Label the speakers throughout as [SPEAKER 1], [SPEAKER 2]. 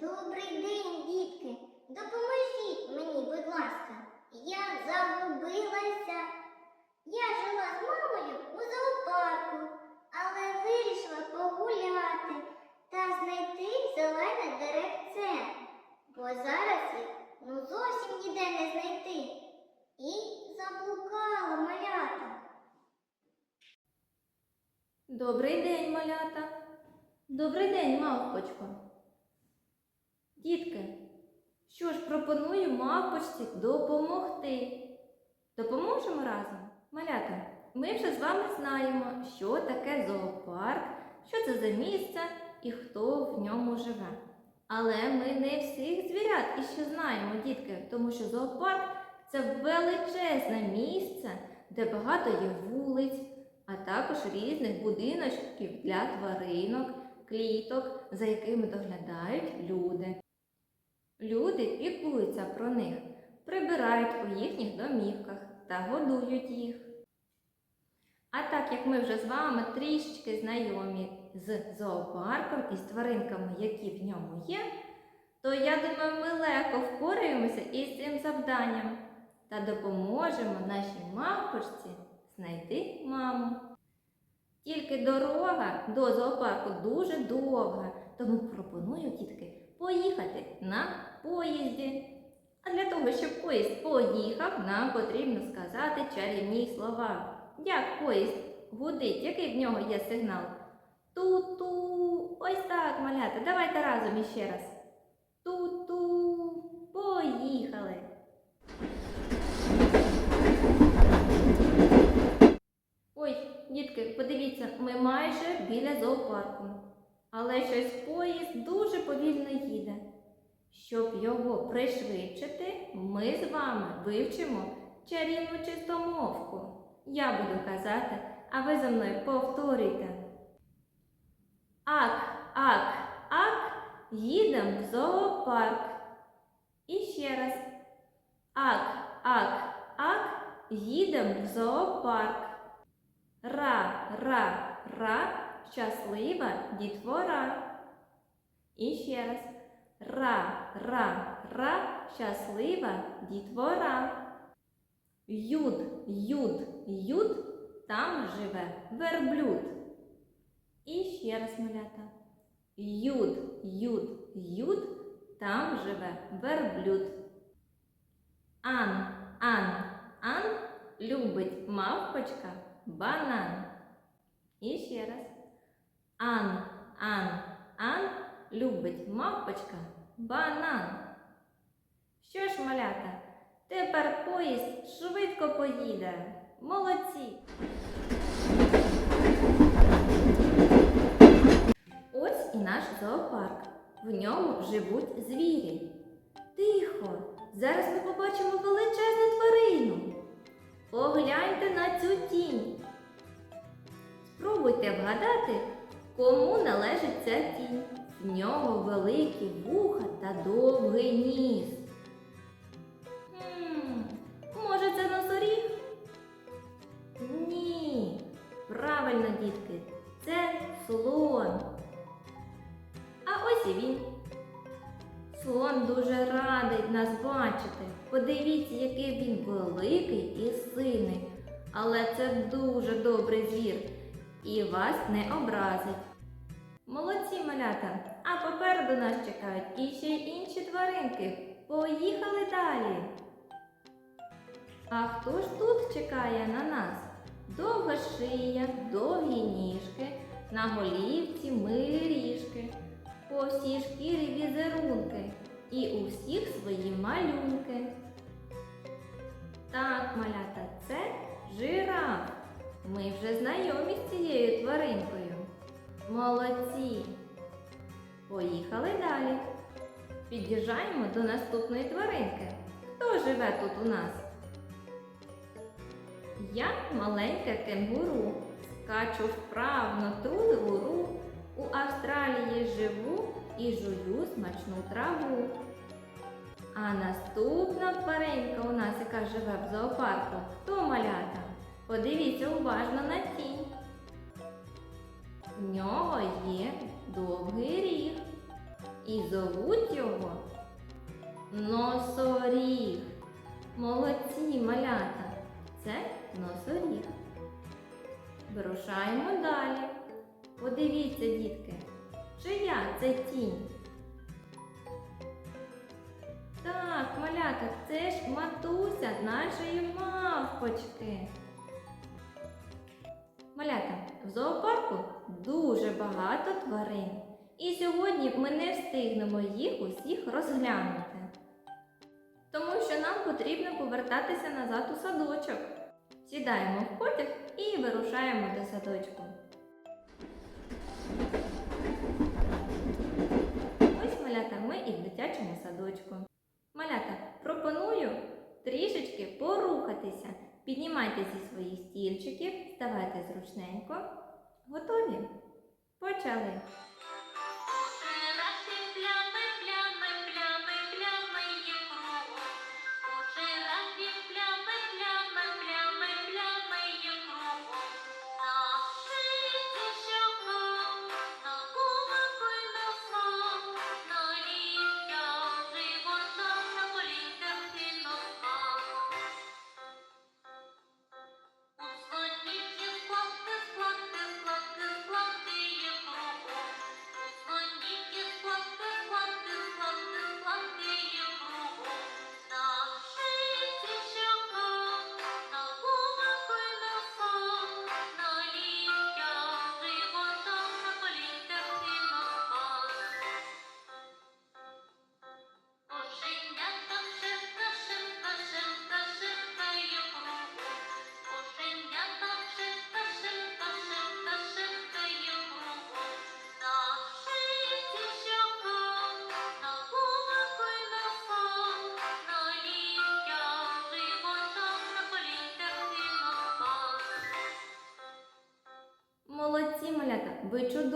[SPEAKER 1] Добрий день, дітки. Допоможіть мені, будь ласка. Я загубилася. Я жила з мамою у зоопарку, але вирішила погуляти та знайти зелене деревце. Бо зараз їх ну зовсім ніде не знайти. І заблукала малята.
[SPEAKER 2] Добрий день, малята. Добрий день, мавпочко. Дітки, що ж пропоную мавпочці допомогти. Допоможемо разом? Малята, ми вже з вами знаємо, що таке зоопарк, що це за місце і хто в ньому живе. Але ми не всіх звірят іще знаємо, дітки, тому що зоопарк це величезне місце, де багато є вулиць, а також різних будиночків для тваринок, кліток, за якими доглядають люди. Люди піклуються про них, прибирають у їхніх домівках та годують їх. А так як ми вже з вами трішечки знайомі з зоопарком і з тваринками, які в ньому є, то я думаю, ми легко впораємося із цим завданням та допоможемо нашій мавпочці знайти маму. Тільки дорога до зоопарку дуже довга, тому пропоную дітки поїхати на поїзді. А для того, щоб поїзд поїхав, нам потрібно сказати чарівні слова. Як поїзд гудить, який в нього є сигнал? Ту-ту. Ось так, малята. Давайте разом іще раз. Ту-ту. Поїхали. Ой, дітки, подивіться, ми майже біля зоопарку. Але щось поїзд дуже повільно їде. Щоб його пришвидшити, ми з вами вивчимо чарівну чистомовку. Я буду казати, а ви за мною повторюйте. Ак, ак, ак, їдем в зоопарк. І ще раз. Ак, ак, ак, їдем в зоопарк. Ра, ра, ра, щаслива дітвора. І ще раз. Ра, ра, ра, щаслива дітвора. Юд, юд, юд, там живе верблюд. І ще раз малята. Юд, юд, юд, там живе верблюд. Ан, ан, ан любить мавпочка банан. І ще раз. Ан, ан, ан любить мавпочка банан. Що ж, малята, тепер поїзд швидко поїде. Молодці! Ось і наш зоопарк. В ньому живуть звірі. Тихо! Зараз ми побачимо величезну тварину. Погляньте на цю тінь. Спробуйте вгадати, кому належить ця тінь. В нього великі вуха та довгий ніс. Хм, може, це носоріг? Ні. Правильно, дітки, це слон. А ось і він. Слон дуже радий нас бачити. Подивіться, який він великий і сильний. Але це дуже добрий звір і вас не образить. Молодці малята, попереду нас чекають іще й інші тваринки. Поїхали далі. А хто ж тут чекає на нас? Довга шия, довгі ніжки, на голівці милі ріжки, по всій шкірі візерунки і у всіх свої малюнки. Так, малята, це жираф. Ми вже знайомі з цією тваринкою. Молодці. Поїхали далі. Під'їжджаємо до наступної тваринки. Хто живе тут у нас? Я маленьке кенгуру. Скачу вправно тру-ру-ру. У Австралії живу і жую смачну траву. А наступна тваринка у нас, яка живе в зоопарку, хто малята? Подивіться уважно на тінь. В нього є довгий ріг. І зовуть його носоріг. Молодці малята. Це носоріг. Вирушаємо далі. Подивіться, дітки, чия це тінь. Так, малята, це ж матуся нашої мавпочки. Малята, в зоопарку дуже багато тварин. І сьогодні ми не встигнемо їх усіх розглянути. Тому що нам потрібно повертатися назад у садочок. Сідаємо в потяг і вирушаємо до садочку. Ось малята, ми і в дитячому садочку. Малята, пропоную трішечки порухатися. Піднімайте зі своїх стільчиків, ставайте зручненько. Готові? Почали.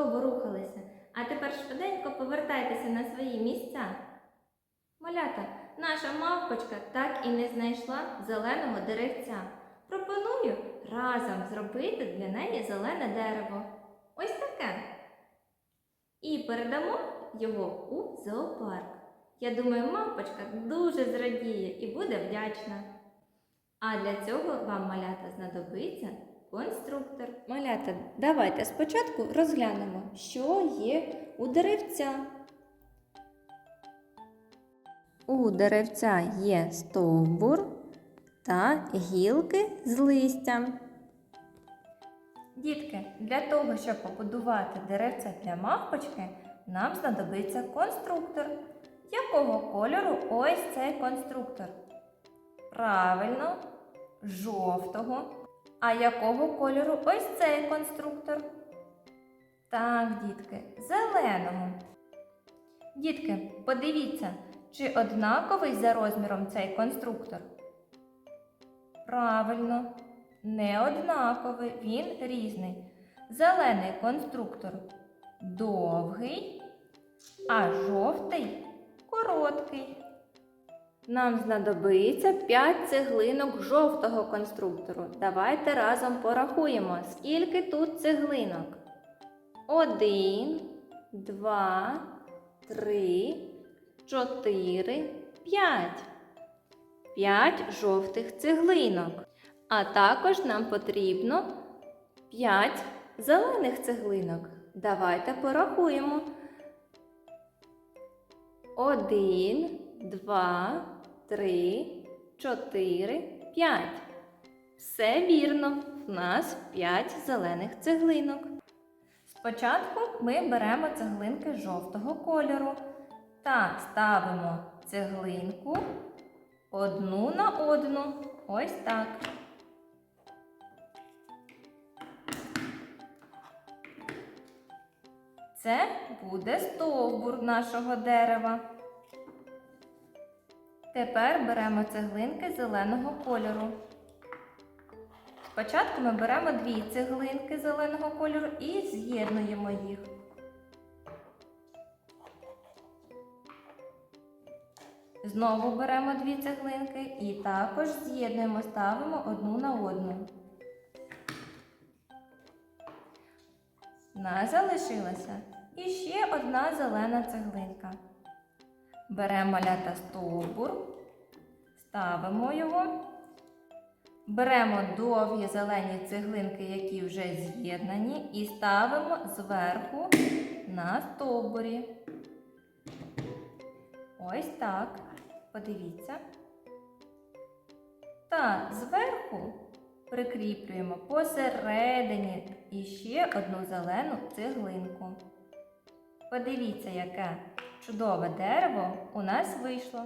[SPEAKER 2] Чудово рухалися. А тепер швиденько повертайтеся на свої місця. Малята, наша мавпочка так і не знайшла зеленого деревця. Пропоную разом зробити для неї зелене дерево. Ось таке. І передамо його у зоопарк. Я думаю, мавпочка дуже зрадіє і буде вдячна. А для цього вам, малята, знадобиться конструктор. Малята, давайте спочатку розглянемо, що є у деревця. У деревця є стовбур та гілки з листям. Дітки, для того, щоб побудувати деревце для мавпочки, нам знадобиться конструктор. Якого кольору ось цей конструктор? Правильно, жовтого. А якого кольору ось цей конструктор? Так, дітки, зеленого. Дітки, подивіться, чи однаковий за розміром цей конструктор? Правильно, не однаковий, він різний. Зелений конструктор довгий, а жовтий короткий. Нам знадобиться 5 цеглинок жовтого конструктору. Давайте разом порахуємо, скільки тут цеглинок. Один, два, три, чотири, п'ять. П'ять жовтих цеглинок. А також нам потрібно 5 зелених цеглинок. Давайте порахуємо. Один, два, три, чотири, п'ять. Все вірно, в нас п'ять зелених цеглинок. Спочатку ми беремо цеглинки жовтого кольору та ставимо цеглинку одну на одну. Ось так. Це буде стовбур нашого дерева. Тепер беремо цеглинки зеленого кольору. Спочатку ми беремо дві цеглинки зеленого кольору і з'єднуємо їх. Знову беремо дві цеглинки і також з'єднуємо, ставимо одну на одну. Нас залишилася і ще одна зелена цеглинка. Беремо малята стовбур, ставимо його, Беремо довгі зелені цеглинки, які вже з'єднані, і ставимо зверху на стовбурі. Ось так. Подивіться. Та зверху прикріплюємо посередині іще одну зелену цеглинку. Подивіться, яке чудове дерево у нас вийшло.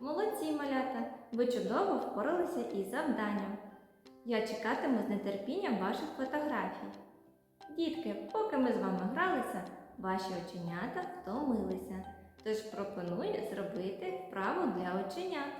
[SPEAKER 2] Молодці, малята! Ви чудово впоралися із завданням. Я чекатиму з нетерпінням ваших фотографій. Дітки, поки ми з вами гралися, ваші оченята втомилися. Тож пропоную зробити вправу для оченят.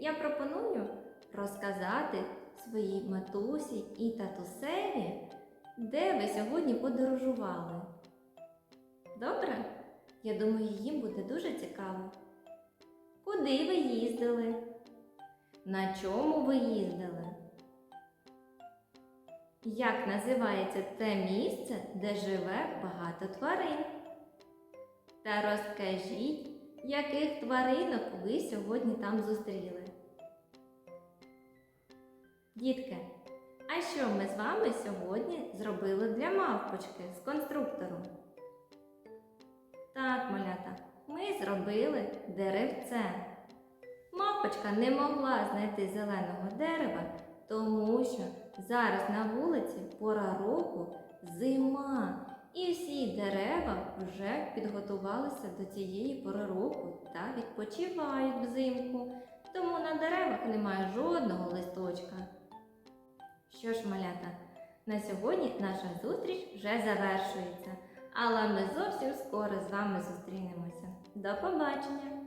[SPEAKER 2] Я пропоную розказати своїй матусі і татусеві, де ви сьогодні подорожували. Добре? Я думаю, їм буде дуже цікаво. Куди ви їздили? На чому ви їздили? Як називається те місце, де живе багато тварин? Та розкажіть, яких тваринок ви сьогодні там зустріли? Дітки, а що ми з вами сьогодні зробили для мавпочки з конструктором? Так, малята, ми зробили деревце. Мавпочка не могла знайти зеленого дерева, тому що зараз на вулиці пора року зима. І всі дерева вже підготувалися до цієї пори року та відпочивають взимку. Тому на деревах немає жодного листочка. Що ж, малята, на сьогодні наша зустріч вже завершується, але ми зовсім скоро з вами зустрінемося. До побачення!